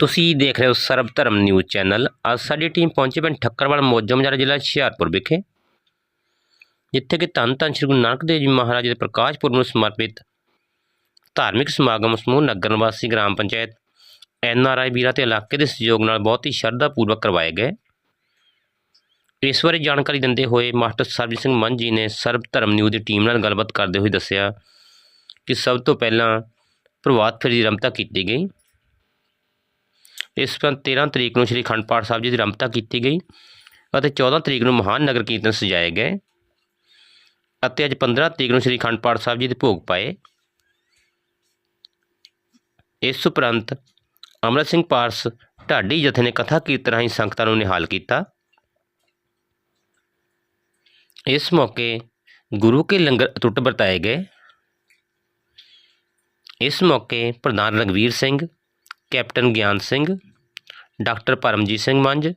ਤੁਸੀਂ ਦੇਖ ਰਹੇ ਹੋ ਸਰਬ ਧਰਮ ਨਿਊਜ਼ ਚੈਨਲ। ਅੱਜ ਸਾਡੀ ਟੀਮ ਪਹੁੰਚੀ ਪਿੰਡ ਠੱਕਰਵਾਲ ਮੋਜਮਜਰਾ ਜ਼ਿਲ੍ਹਾ ਹੁਸ਼ਿਆਰਪੁਰ ਵਿਖੇ, ਜਿੱਥੇ ਕਿ ਧੰਨ ਧੰਨ ਸ੍ਰੀ ਗੁਰੂ ਨਾਨਕ ਦੇਵ ਜੀ ਮਹਾਰਾਜ ਦੇ ਪ੍ਰਕਾਸ਼ ਪੁਰਬ ਨੂੰ ਸਮਰਪਿਤ ਧਾਰਮਿਕ ਸਮਾਗਮ ਸਮੂਹ ਨਗਰ ਨਿਵਾਸੀ ਗ੍ਰਾਮ ਪੰਚਾਇਤ ਐਨ ਆਰ ਆਈ ਵੀਰਾਂ ਤੇ ਇਲਾਕੇ ਦੇ ਸਹਿਯੋਗ ਨਾਲ ਬਹੁਤ ਹੀ ਸ਼ਰਧਾ ਪੂਰਵਕ ਕਰਵਾਏ ਗਏ। ਇਸ ਬਾਰੇ ਜਾਣਕਾਰੀ ਦਿੰਦੇ ਹੋਏ ਮਾਸਟਰ ਸਰਬਜੀਤ ਸਿੰਘ ਮੰਨ ਜੀ ਨੇ ਸਰਬ ਧਰਮ ਨਿਊਜ਼ ਦੀ ਟੀਮ ਨਾਲ ਗੱਲਬਾਤ ਕਰਦੇ ਹੋਏ ਦੱਸਿਆ ਕਿ ਸਭ ਤੋਂ ਪਹਿਲਾਂ ਪ੍ਰਭਾਤ ਫੇਰੀ ਦੀ ਰਮਤਾ ਕੀਤੀ ਗਈ। ਇਸ ਉਪਰੰਤ 13 ਤਰੀਕ ਨੂੰ ਸ੍ਰੀ ਅਖੰਡ ਪਾਠ ਸਾਹਿਬ ਜੀ ਦੀ ਰਮਤਾ ਕੀਤੀ ਗਈ ਅਤੇ 14 ਤਰੀਕ ਨੂੰ ਮਹਾਨ ਨਗਰ ਕੀਰਤਨ ਸਜਾਏ ਗਏ ਅਤੇ ਅੱਜ 15 ਤਰੀਕ ਨੂੰ ਸ੍ਰੀ ਅਖੰਡ ਪਾਠ ਸਾਹਿਬ ਜੀ ਦੇ ਭੋਗ ਪਾਏ। ਇਸ ਉਪਰੰਤ ਅਮਰਤ ਸਿੰਘ ਪਾਰਸ ਢਾਡੀ ਜਥੇ ਨੇ ਕਥਾ ਕੀਰਤਨ ਰਾਹੀਂ ਸੰਗਤਾਂ ਨੂੰ ਨਿਹਾਲ ਕੀਤਾ। ਇਸ ਮੌਕੇ ਗੁਰੂ ਕੇ ਲੰਗਰ ਅਟੁੱਟ ਵਰਤਾਏ ਗਏ। ਇਸ ਮੌਕੇ ਪ੍ਰਧਾਨ Ragveer Singh, captain Gian Singh doctor Paramjit Singh Manjh,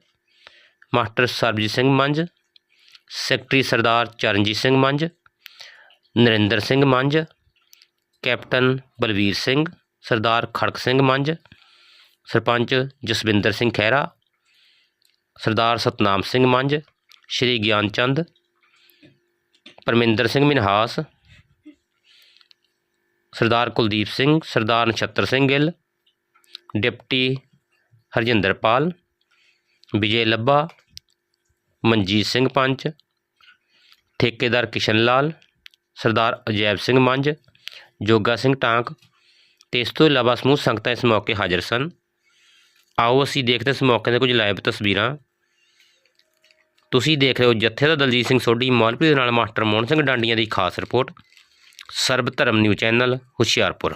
master Sarabjit Singh Manjh, secretary Sardar Charanjit Singh Manjh, Narinder Singh Manjh, captain Balvir Singh, Sardar Kharak Singh Manjh, sarpanch Jaswinder Singh Khaira, Sardar Satnam Singh Manjh, Shri Gian Chand, Parminder Singh Minhas, Sardar Kuldeep Singh, Sardar Nachhattar Singh Gill, deputy Harjinderpal Vijay Labha, Manjit Singh ਪੰਚ, ਠੇਕੇਦਾਰ ਕਿਸ਼ਨ ਲਾਲ, ਸਰਦਾਰ ਅਜੈਬ ਸਿੰਘ ਮੰਝ, ਜੋਗਾ ਸਿੰਘ ਟਾਂਕ ਤੇ ਇਸ ਤੋਂ ਇਲਾਵਾ ਸਮੂਹ ਸੰਗਤਾਂ ਇਸ ਮੌਕੇ ਹਾਜ਼ਰ ਸਨ। ਆਓ ਅਸੀਂ ਦੇਖਦੇ ਇਸ ਮੌਕੇ ਦੇ ਕੁਝ ਲਾਈਵ ਤਸਵੀਰਾਂ। ਤੁਸੀਂ ਦੇਖ ਰਹੇ ਹੋ ਜੱਥੇ ਦਾ ਦਲਜੀਤ ਸਿੰਘ ਸੋਢੀ ਮੌਲਪੁਰ ਦੇ ਨਾਲ ਮਾਸਟਰ ਮੋਹਨ ਸਿੰਘ ਡਾਂਡੀਆਂ ਦੀ ਖਾਸ report. Sarab Dharam new channel Hoshiarpur.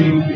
Deus,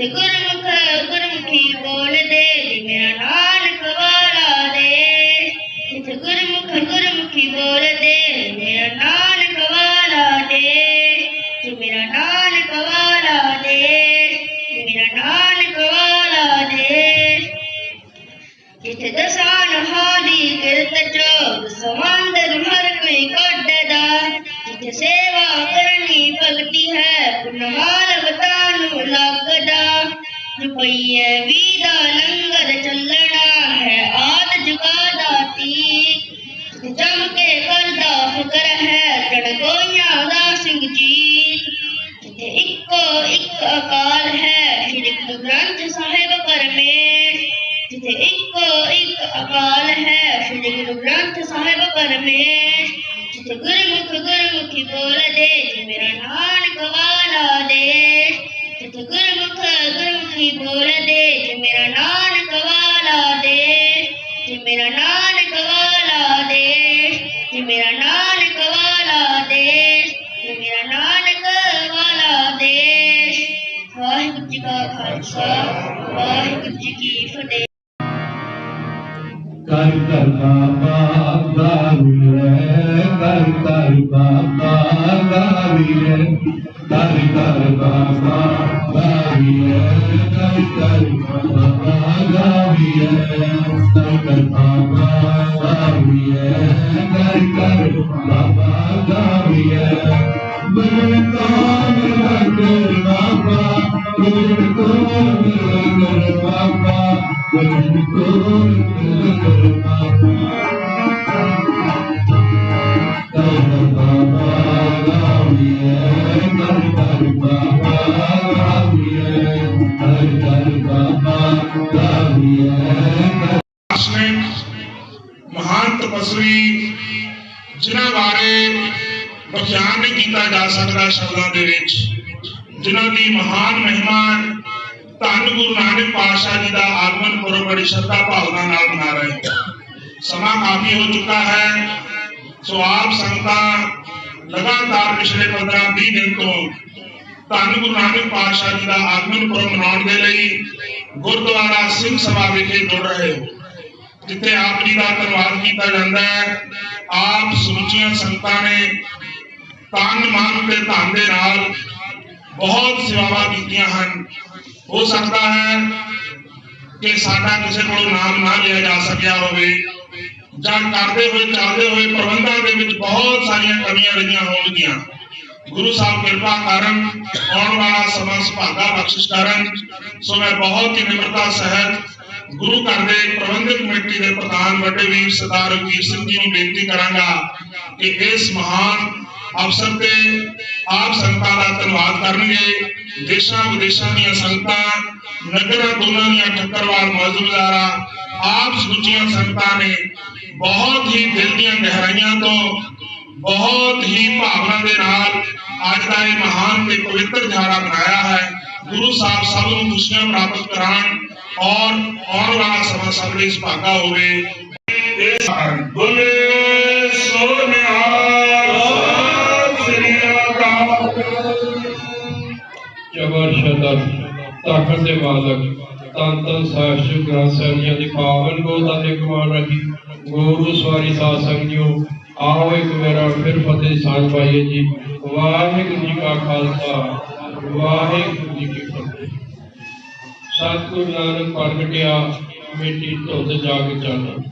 Recuerden ਇੱਕੋ ਇੱਕ ਅਕਾਲ ਹੈ ਸ਼੍ਰੀ ਗੁਰੂ ਗ੍ਰੰਥ ਸਾਹਿਬ ਪਰਮੇਸ਼ ਜਿੱਥੇ ਇੱਕੋ ਇੱਕ ਅਕਾਲ ਹੈ ਸ਼੍ਰੀ ਗੁਰੂ ਗ੍ਰੰਥ ਸਾਹਿਬ ਪਰਮੇਸ਼ ਜਿੱਥੇ ਗੁਰਮੁਖ ਗੁਰਮੁਖੀ ਬੋਲਦੇ ਜੀ ਮੇਰਾ ਨਾਨਕ ਵਾਲਾ ਦੇਸ਼ ਜਿੱਥੇ ਗੁਰਮੁਖ ਗੁਰਮੁਖੀ ਬੋਲਦੇ ਜੀ ਮੇਰਾ ਨਾਨਕ ਵਾਲਾ ਦੇਸ਼ ਜੀ ਮੇਰਾ ਨਾਨਕ ਜੀ ਕਾ ਖਾਲਸਾ ਵਾਹਿਗੁਰੂ ਜੀ ਕੀ ਫਤਿਹ ਕਰ ਕਰ ਬਾਬਾ ਗਾਵੀਏ ਕਰ ਕਰ ਬਾਬਾ ਗਾਵੀਏ ਕਰ ਕਰ ਬਾਬਾ ਗਾਵੀਏ ਕਰ ਕਰ ਬਾਬਾ ਗਾਵੀਏ ਕਰ ਕਰ ਬਾਬਾ ਗਾਵੀਏ ਕਰ ਕਰ ਬਾਬਾ ਮਹਾਨ ਤਪਸਵੀ ਜਿਨ੍ਹਾਂ ਬਾਰੇ ਵਿਖਿਆਨ ਨਹੀਂ ਕੀਤਾ ਜਾ ਸਕਦਾ ਸ਼ਬਦਾਂ ਦੇ ਵਿੱਚ ਜਿਨ੍ਹਾਂ ਦੀ ਮਹਾਨ ਮਹਿਮਾ ਧੰਨ ਗੁਰੂ ਨਾਨਕ ਪਾਤਸ਼ਾਹ ਜੀ ਦਾ ਆਗਮਨ ਪੁਰਬ ਬੜੀ ਸ਼ਰਧਾ ਭਾਵਨਾ ਨਾਲ ਮਨਾ ਰਹੇ ਹਾਂ ਸਮਾਂ ਕਾਫੀ ਹੋ ਚੁੱਕਾ ਹੈ। ਸੋ ਆਪ ਸੰਗਤਾਂ ਲਗਾਤਾਰ ਪਿਛਲੇ 15 20 ਦਿਨ ਤੋਂ ਧੰਨ ਗੁਰੂ ਨਾਨਕ ਪਾਤਸ਼ਾਹ ਜੀ ਦਾ ਆਗਮਨ ਪੁਰਬ ਮਨਾਉਣ ਦੇ ਲਈ ਗੁਰਦੁਆਰਾ ਸਿੰਘ ਸਭਾ ਵਿਖੇ ਜੁੜ ਰਹੇ ਹੋ। ਜਿੱਥੇ ਆਪ ਜੀ ਦਾ ਧੰਨਵਾਦ ਕੀਤਾ ਜਾਂਦਾ ਹੈ। ਆਪ ਸਮੁੱਚੀਆਂ ਸੰਗਤਾਂ ਨੇ ਤਨ ਮਨ ਤੇ ਧਨ ਦੇ ਨਾਲ ਬਹੁਤ ਸੇਵਾਵਾਂ ਕੀਤੀਆਂ ਹਨ। ਹੋ ਸਕਦਾ ਹੈ ਕਿ ਸਾਡਾ ਕਿਸੇ ਕੋਲੋਂ ਨਾਮ ਨਾ ਲਿਆ ਜਾ ਸਕਿਆ ਹੋਵੇ ਜਾਂ ਕਰਦੇ ਹੋਏ ਚੱਲਦੇ ਹੋਏ ਪ੍ਰਬੰਧਾਂ ਦੇ ਵਿੱਚ ਬਹੁਤ ਸਾਰੀਆਂ ਕਮੀਆਂ ਰਹੀਆਂ ਹੋਣਗੀਆਂ। ਗੁਰੂ ਸਾਹਿਬ ਕਿਰਪਾ ਕਰਨ, ਆਉਣ ਵਾਲਾ ਸਮਾਂ ਸੁਭਾਗਾ ਬਖਸ਼ਿਸ਼ ਕਰਨ। ਸੋ ਮੈਂ ਬਹੁਤ ਹੀ ਨਿਮਰਤਾ ਸਹਿਤ ਗੁਰੂ ਘਰ ਦੇ ਪ੍ਰਬੰਧਕ ਕਮੇਟੀ ਦੇ ਪ੍ਰਧਾਨ ਵੱਡੇ ਵੀਰ ਸਰਦਾਰ ਰਘਵੀਰ ਸਿੰਘ ਜੀ ਨੂੰ ਬੇਨਤੀ ਕਰਾਂਗਾ ਕਿ ਇਸ ਮਹਾਨ ਅਵਸਰ ਤੇ ਆਪ ਸੰਗਤਾਂ ਦਾ ਧੰਨਵਾਦ ਕਰਨਗੇ ਦੇਸ਼ਾਂ ਵਿਦੇਸ਼ਾਂ ਦੀਆਂ ਸੰਗਤਾਂ ਨਗਰਾਂ ਦੋਨਾਂ ਦੀਆਂ ਠੱਕਰਵਾਲ ਮੌਜੂਦਾਰਾਂ ਆਪ ਸਮੁੱਚੀਆਂ ਸੰਗਤਾਂ ਨੇ ਬਹੁਤ ਹੀ ਦਿਲ ਦੀਆਂ ਗਹਿਰਾਈਆਂ ਤੋਂ ਬਹੁਤ ਹੀ ਭਾਵਨਾ ਦੇ ਨਾਲ ਅੱਜ ਦਾ ਇਹ ਮਹਾਨ ਤੇ ਪਵਿੱਤਰ ਦਿਹਾੜਾ ਮਨਾਇਆ ਹੈ ਗੁਰੂ ਸਾਹਿਬ ਸਭ ਨੂੰ ਖੁਸ਼ੀਆਂ ਪ੍ਰਾਪਤ ਕਰਾਉਣ ਔਰ ਆਉਣ ਵਾਲਾ ਸਮਾਂ ਸਭ ਲਈ ਸੁਭਾਗਾ ਹੋਵੇ ਇਸ ਬੋਲੇ ਜਬਰ ਸ਼ਦਰ ਤਾਕਤ ਦੇ ਮਾਲਕ। ਤਨ ਤਨ ਸਾਹਿਬ ਸ਼੍ਰੀ ਗ੍ਰੰਥ ਸਾਹਿਬ ਜੀ ਦੀ ਪਾਵਨ ਗੋਦਾ ਤੇ ਕਮਾਨ ਰਹੀ ਗੁਰੂ ਸਵਾਰੀ ਸਾਧ ਸੰਗ ਆਓ ਇੱਕ ਮੇਰਾ ਫਿਰ ਫਤਿਹ ਸਾਂਝ ਪਾਈਏ ਜੀ। ਵਾਹਿਗੁਰੂ ਜੀ ਕਾ ਖਾਲਸਾ, ਵਾਹਿਗੁਰੂ ਜੀ ਕੀ ਫਤਿਹ। ਸਤਿਗੁਰੂ ਨਾਨਕ ਪ੍ਰਗਟਿਆ ਮੇਟੀ ਧੁੰਦ ਜਾਗ ਚਾਨਣ।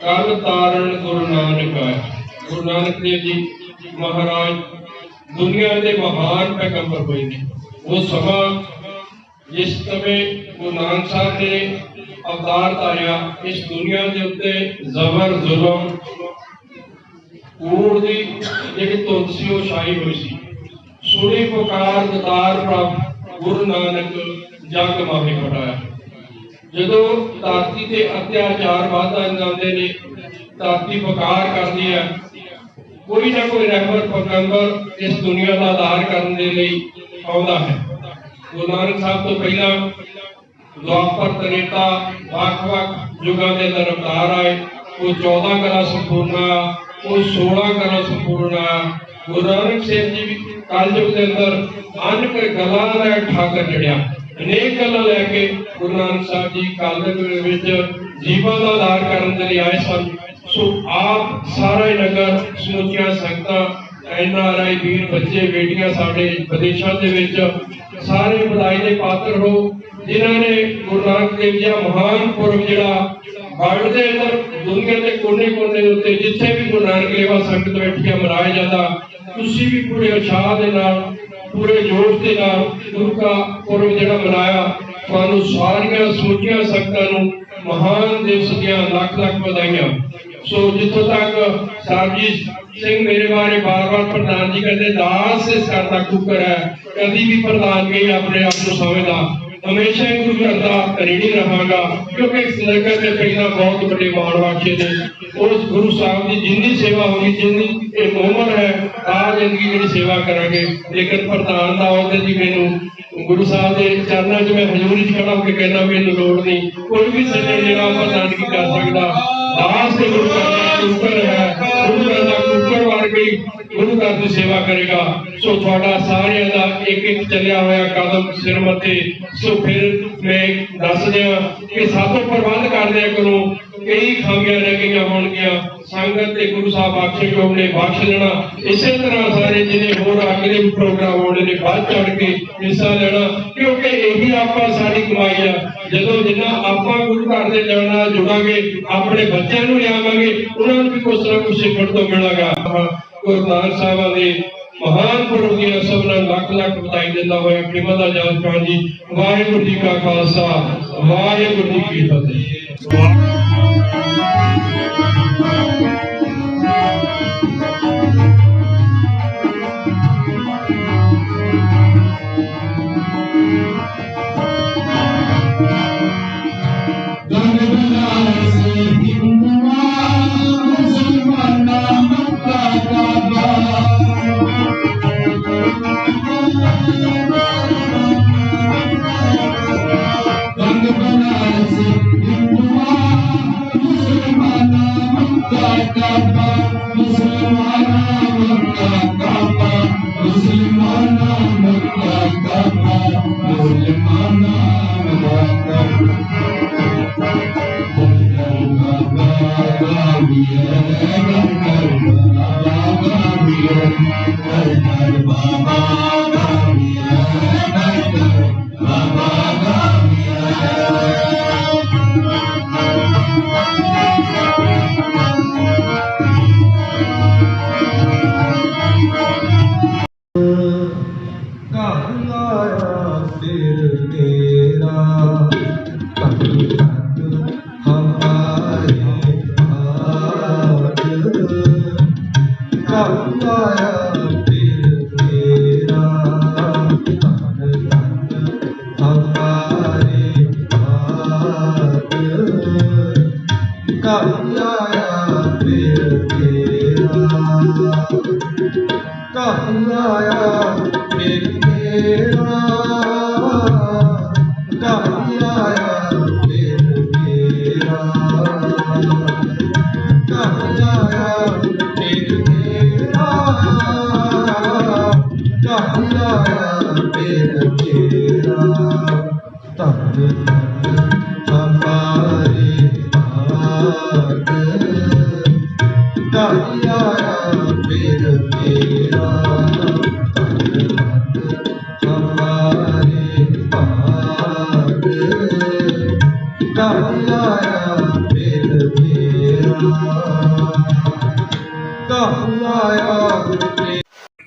ਕੱਲ ਤਾਰਨ ਗੁਰੂ ਨਾਨਕ ਆਇਆ। ਗੁਰੂ ਨਾਨਕ ਦੇਵ ਜੀ ਮਹਾਰਾਜ, ਦੁਨੀਆ ਦੇ ਮਹਾਨ ਪੈਗੰਬਰ ਹੋਏ ਨੇ। ਉਹ ਸਮਾਂ ਜਿਸ ਸਮੇਂ ਗੁਰੂ ਨਾਨਕ ਸਾਹਿਬ ਨੇ ਅਵਤਾਰ ਧਾਰਿਆ ਇਸ ਦੁਨੀਆ ਦੇ ਉੱਤੇ ਜ਼ਬਰ ਜ਼ੁਲਮ, ਕੂੜ ਦੀ ਜਿਹੜੀ ਧੁੰਦ ਸੀ ਉਹ ਛਾਈ ਹੋਈ ਸੀ। ਸੁਣੀ ਪੁਕਾਰ ਦਤਾਰ ਪ੍ਰਭ ਗੁਰੂ ਨਾਨਕ ਜਗ ਮਾਹੇ ਪੜਾਇਆ ਜਦੋਂ ਧਰਤੀ ਤੇ ਅਤਿਆਚਾਰ ਵਾਧਾ ਜਾਂਦੇ ਨੇ, ਧਰਤੀ ਪੁਕਾਰ ਕਰਦੀ ਹੈ। ਕੋਈ ਨਾ ਕੋਈ ਰਹਿਬਰ ਪੈਗੰਬਰ ਇਸ ਦੁਨੀਆ ਦਾ ਆਧਾਰ ਕਰਨ ਦੇ ਲਈ ਆਉਂਦਾ ਹੈ। ਗੁਰੂ ਨਾਨਕ ਸਾਹਿਬ ਤੋਂ ਪਹਿਲਾਂ ਦੁਆਪਰ ਤ੍ਰੇਤਾ ਵੱਖ-ਵੱਖ ਯੁਗਾਂ ਦੇ ਅੰਦਰ ਆਏ। ਉਹ 14 ਕਲਾ ਸੰਪੂਰਨ ਉਹ 16 ਕਲਾ ਸੰਪੂਰਨ ਗੁਰੂ ਨਾਨਕ ਸਾਹਿਬ ਜੀ ਵੀ ਕਲਯੁਗ ਦੇ ਅੰਦਰ ਅਨਕ ਗੱਲਾਂ ਦਾ ਠਾਕਰ ਜੜਿਆ। ਅਨੇਕ ਗੱਲਾਂ ਲੈ ਕੇ ਗੁਰੂ ਨਾਨਕ ਸਾਹਿਬ ਜੀ ਕਲਯੁਗ ਵਿੱਚ ਜੀਵਾਂ ਦਾ ਆਧਾਰ ਕਰਨ ਦੇ ਲਈ ਆਏ ਸਨ। ਸੋ ਆਪ ਸਾਰਾ ਨਗਰ ਸਮੁੱਚੀਆਂ ਸੰਗਤਾਂ ਐਨ ਆਰ ਆਈ ਵੀਰ, ਬੱਚੇ, ਬੇਟੀਆਂ ਸਾਡੇ ਵਿਦੇਸ਼ਾਂ ਦੇ ਵਿੱਚ ਸਾਰੇ ਵਧਾਈ ਦੇ ਪਾਤਰ ਹੋ, ਜਿਨ੍ਹਾਂ ਨੇ ਗੁਰੂ ਨਾਨਕ ਦੇਵ ਜੀ ਦਾ ਮਹਾਨ ਪੁਰਬ ਜਿਹੜਾ ਵਰਲਡ ਦੇ ਅੰਦਰ, ਦੁਨੀਆ ਦੇ ਕੋਨੇ-ਕੋਨੇ ਉੱਤੇ ਜਿੱਥੇ ਵੀ ਗੁਰੂ ਨਾਨਕ ਲੇਵਾ ਸੰਗਤ ਬੈਠੀ ਮਨਾਇਆ ਜਾਂਦਾ, ਤੁਸੀਂ ਵੀ ਪੂਰੇ ਉਤਸ਼ਾਹ ਦੇ ਨਾਲ, ਪੂਰੇ ਜੋਸ਼ ਦੇ ਨਾਲ ਗੁਰੂ ਦਾ ਪੁਰਬ ਜਿਹੜਾ ਮਨਾਇਆ, ਤੁਹਾਨੂੰ ਸਾਰੀਆਂ ਸਮੁੱਚੀਆਂ ਸੰਗਤਾਂ ਨੂੰ ਮਹਾਨ ਦਿਵਸ ਦੀਆਂ ਲੱਖ ਲੱਖ ਵਧਾਈਆਂ। ਸੋ ਜਿੱਥੋਂ ਤੱਕ ਜੀ ਸਿੰਘ ਮੇਰੇ ਬਾਰੇ ਬਾਰ-ਬਾਰ ਪ੍ਰਧਾਨ ਜੀ ਕਹਿੰਦੇ, ਦਾਸ ਇਸ ਘਰ ਦਾ ਕੁਕਰ ਹੈ। ਕਦੀ ਵੀ ਪ੍ਰਧਾਨ ਨਹੀਂ ਆਪਣੇ ਆਪ ਨੂੰ ਸਮਝਦਾ। ਹਮੇਸ਼ਾ ਹੀ ਗੁਰੂ ਘਰ ਦਾ ਰੇੜੀ ਰਹਾਂਗਾ, ਕਿਉਂਕਿ ਇਸ ਨਗਰ ਦੇ ਪਹਿਲਾਂ ਬਹੁਤ ਵੱਡੇ ਮਾਣ ਵਾਖੇ ਨੇ। ਉਸ ਗੁਰੂ ਸਾਹਿਬ ਦੀ ਜਿੰਨੀ ਸੇਵਾ ਹੋਣੀ, ਜਿੰਨੀ ਇਹ ਉਮਰ ਹੈ ਆ ਜ਼ਿੰਦਗੀ ਜਿਹੜੀ ਸੇਵਾ ਕਰਾਂਗੇ। ਲੇਕਿਨ ਪ੍ਰਧਾਨ ਦਾ ਅਹੁਦੇ ਦੀ ਮੈਨੂੰ। ਗੁਰੂ ਸਾਹਿਬ ਦੇ ਚਰਨਾਂ 'ਚ ਮੈਂ ਹਜ਼ੂਰੀ 'ਚ ਖੜਾ ਹੋ ਕੇ ਕਹਿੰਦਾ, ਮੈਨੂੰ ਲੋੜ ਨਹੀਂ। ਕੋਈ ਵੀ ਸੱਜਣ ਜਿਹੜਾ ਪ੍ਰਧਾਨਗੀ ਕਰ ਸਕਦਾ। ਦਾਸ ਤੇ ਗੁਰੂ ਘਰ ਦਾ ਹੈ। ਗੁਰੂ ਘਰ ਦਾ ਗੁਰੂ ਘਰ ਦੀ ਸੇਵਾ ਕਰੇਗਾ। ਸੋ ਤੁਹਾਡਾ ਸਾਰਿਆਂ ਦਾ ਇੱਕ ਇੱਕ ਚੱਲਿਆ ਹੋਇਆ ਕਦਮ ਸਿਰ ਮੱਥੇ। ਸੋ ਫਿਰ ਮੈਂ ਦੱਸ ਦਿਆਂ ਕਿ ਸਾਤੋਂ ਪ੍ਰਬੰਧ ਕਰਦਿਆ ਕਰੋ। ਕਈ ਖਾਮੀਆਂ ਰਹਿ ਗਈਆਂ ਹੋਣਗੀਆਂ। ਸੰਗਤ ਤੇ ਗੁਰੂ ਸਾਹਿਬ ਬਖਸ਼ਿਸ਼ਯੋਗ ਨੇ ਬਖਸ਼ ਲੈਣਾ। ਇਸੇ ਤਰ੍ਹਾਂ ਸਾਰੇ ਜਿਹਨੇ ਹੋਰ ਅਗਲੇ ਪ੍ਰੋਗਰਾਮ ਹੋਣੇ ਨੇ, ਵੱਧ ਚੜ ਕੇ ਹਿੱਸਾ ਲੈਣਾ। ਕਿਉਂਕਿ ਇਹੀ ਆਪਾਂ ਸਾਡੀ ਕਮਾਈ ਆ। ਜਦੋਂ ਜਿੰਨਾ ਆਪਾਂ ਗੁਰੂ ਘਰ ਦੇ ਜਾਣਾ ਜੁੜਾਂਗੇ, ਆਪਣੇ ਬੱਚਿਆਂ ਨੂੰ ਲਿਆਵਾਂਗੇ, ਉਹਨਾਂ ਨੂੰ ਵੀ ਕੁਛ ਨਾ ਕੁਛ ਸਿੱਖਣ ਤੋਂ ਮਿਲਾਂਗਾ। ਗੁਰੂ ਨਾਨਕ ਸਾਹਿਬਾਂ ਦੇ ਮਹਾਨ ਪੁਰਬ ਦੀਆਂ ਸਭਨਾਂ ਲੱਖ ਲੱਖ ਵਧਾਈ ਦਿੰਦਾ ਹੋਇਆ ਕਿਮਤ ਦਾ ਜਾਤ ਖਾਨ ਜੀ। ਵਾਹਿਗੁਰੂ ਜੀ ਕਾ ਖਾਲਸਾ, ਵਾਹਿਗੁਰੂ ਜੀ ਕੀ ਫਤਿਹ। Allah, Bismillah, Allah. Yeah.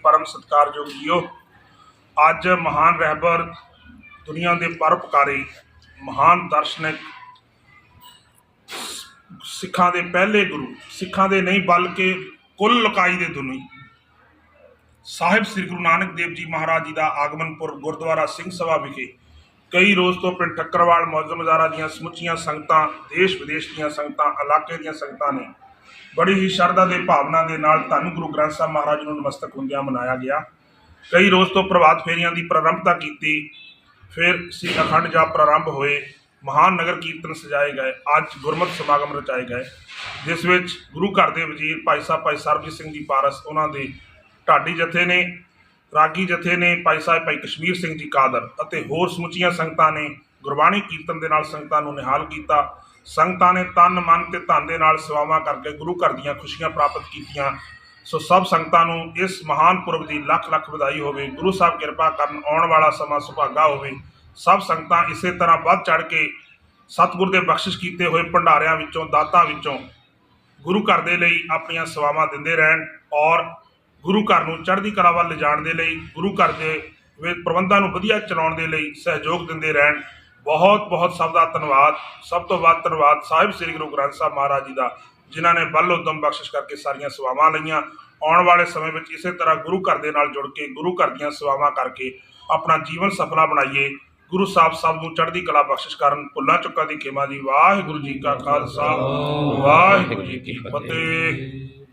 ਪਰਮ ਸਤਿਕਾਰਯੋਗ ਜੀਓ ਅੱਜ ਮਹਾਨ ਰਹਿਬਰ ਦੁਨੀਆ ਦੇ ਪਰਉਪਕਾਰੀ, ਮਹਾਨ ਦਰਸ਼ਨਿਕ, ਸਿੱਖਾਂ ਦੇ ਪਹਿਲੇ ਗੁਰੂ, ਸਿੱਖਾਂ ਦੇ ਨਹੀਂ ਬਲਕਿ ਕੁੱਲ ਲੋਕਾਈ ਦੇ ਦੁਨੀ। ਸਾਹਿਬ ਸ੍ਰੀ ਗੁਰੂ ਨਾਨਕ ਦੇਵ ਜੀ ਮਹਾਰਾਜ ਜੀ ਦਾ ਆਗਮਨਪੁਰ ਗੁਰਦੁਆਰਾ ਸਿੰਘ ਸਭਾ ਵਿਖੇ ਕਈ ਰੋਜ਼ ਤੋਂ ਪਿੰਡ ਠੱਕਰਵਾਲ ਮੌਜਮ ਮਜ਼ਾਰਾ ਦੀਆਂ ਸਮੁੱਚੀਆਂ ਸੰਗਤਾਂ ਦੇਸ਼ ਵਿਦੇਸ਼ ਦੀਆਂ ਸੰਗਤਾਂ, ਇਲਾਕੇ ਦੀਆਂ ਸੰਗਤਾਂ ਨੇ ਬੜੀ ਹੀ ਸ਼ਰਧਾ ਦੇ ਭਾਵਨਾ ਦੇ ਨਾਲ ਧੰਨ ਗੁਰੂ ਗ੍ਰੰਥ ਸਾਹਿਬ ਮਹਾਰਾਜ ਨੂੰ ਨਮਸਤਕ ਹੁੰਦਿਆਂ ਮਨਾਇਆ ਗਿਆ। ਕਈ ਰੋਜ਼ ਤੋਂ ਪ੍ਰਭਾਤ ਫੇਰੀਆਂ ਦੀ ਪ੍ਰਾਰੰਭਤਾ ਕੀਤੀ, ਫਿਰ ਸ੍ਰੀ ਅਖੰਡ ਜਾਪ ਪ੍ਰਾਰੰਭ ਹੋਏ, ਮਹਾਨ ਨਗਰ ਕੀਰਤਨ ਸਜਾਏ ਗਏ, ਅੱਜ ਗੁਰਮਤਿ ਸਮਾਗਮ ਰਚਾਏ ਗਏ। ਜਿਸ ਵਿੱਚ ਗੁਰੂ ਘਰ ਦੇ ਵਜ਼ੀਰ ਭਾਈ ਸਾਹਿਬ, ਭਾਈ ਸਰਬਜੀਤ ਸਿੰਘ ਜੀ ਪਾਰਸ, ਉਹਨਾਂ ਦੇ ਢਾਡੀ ਜਥੇ ਨੇ, ਰਾਗੀ ਜਥੇ ਨੇ, ਭਾਈ ਸਾਹਿਬ, ਭਾਈ ਕਸ਼ਮੀਰ ਸਿੰਘ ਜੀ ਕਾਦਰ ਅਤੇ ਹੋਰ ਸਮੁੱਚੀਆਂ ਸੰਗਤਾਂ ਨੇ ਗੁਰਬਾਣੀ ਕੀਰਤਨ ਦੇ ਨਾਲ ਸੰਗਤਾਂ ਨੂੰ ਨਿਹਾਲ ਕੀਤਾ। ਸੰਗਤਾਂ ਨੇ ਤਨ, ਮਨ ਤੇ ਧਨ ਦੇ ਨਾਲ ਸੇਵਾਵਾਂ ਕਰਕੇ ਗੁਰੂ ਘਰ ਦੀਆਂ ਖੁਸ਼ੀਆਂ ਪ੍ਰਾਪਤ ਕੀਤੀਆਂ। ਸੋ ਸਭ ਸੰਗਤਾਂ ਨੂੰ ਇਸ ਮਹਾਨ ਪੁਰਬ ਦੀ ਲੱਖ ਲੱਖ ਵਧਾਈ ਹੋਵੇ। ਗੁਰੂ ਸਾਹਿਬ ਕਿਰਪਾ ਕਰਨ ਆਉਣ ਵਾਲਾ ਸਮਾਂ ਸੁਭਾਗਾ ਹੋਵੇ। ਸਭ ਸੰਗਤਾਂ ਇਸੇ ਤਰ੍ਹਾਂ ਵੱਧ ਚੜ ਕੇ ਸਤਿਗੁਰ ਦੇ ਬਖਸ਼ਿਸ਼ ਕੀਤੇ ਹੋਏ ਭੰਡਾਰਿਆਂ ਵਿੱਚੋਂ, ਦਾਤਾਂ ਵਿੱਚੋਂ ਗੁਰੂ ਘਰ ਦੇ ਲਈ ਆਪਣੀਆਂ ਸੇਵਾਵਾਂ ਦਿੰਦੇ ਰਹਿਣ ਔਰ ਗੁਰੂ ਘਰ ਨੂੰ ਚੜ੍ਹਦੀ ਕਲਾ ਵੱਲ ਲਿਜਾਣ ਦੇ ਲਈ, ਗੁਰੂ ਘਰ ਦੇ ਪ੍ਰਬੰਧਾਂ ਨੂੰ ਵਧੀਆ ਚਲਾਉਣ ਦੇ ਲਈ ਸਹਿਯੋਗ ਦਿੰਦੇ ਰਹਿਣ। ਬਹੁਤ ਬਹੁਤ ਸਭ ਦਾ ਧੰਨਵਾਦ। ਸਭ ਤੋਂ ਵੱਧ ਧੰਨਵਾਦ ਸਾਹਿਬ ਸ੍ਰੀ ਗੁਰੂ ਗ੍ਰੰਥ ਸਾਹਿਬ ਮਹਾਰਾਜ ਜੀ ਦਾ ਜਿਨ੍ਹਾਂ ਨੇ ਬਲ ਉਦਮ ਬਖਸ਼ਿਸ਼ ਕਰਕੇ ਸਾਰੀਆਂ ਸੇਵਾਵਾਂ ਲਈਆਂ। ਆਉਣ ਵਾਲੇ ਸਮੇਂ ਵਿੱਚ ਇਸੇ ਤਰ੍ਹਾਂ ਗੁਰੂ ਘਰ ਦੇ ਨਾਲ ਜੁੜ ਕੇ ਗੁਰੂ ਘਰ ਦੀਆਂ ਸੇਵਾਵਾਂ ਕਰਕੇ ਆਪਣਾ ਜੀਵਨ ਸਫਲਾ ਬਣਾਈਏ। ਗੁਰੂ ਸਾਹਿਬ ਸਭ ਨੂੰ ਚੜ੍ਹਦੀ ਕਲਾ ਬਖਸ਼ਿਸ਼ ਕਰਨ ਭੁੱਲਾਂ ਚੁੱਕਾਂ ਦੀ ਖੇਮਾ ਦੀ ਵਾਹਿਗੁਰੂ ਜੀ ਕਾ ਖਾਲਸਾ। ਵਾਹਿਗੁਰੂ ਜੀ ਕੀ ਫਤਿਹ।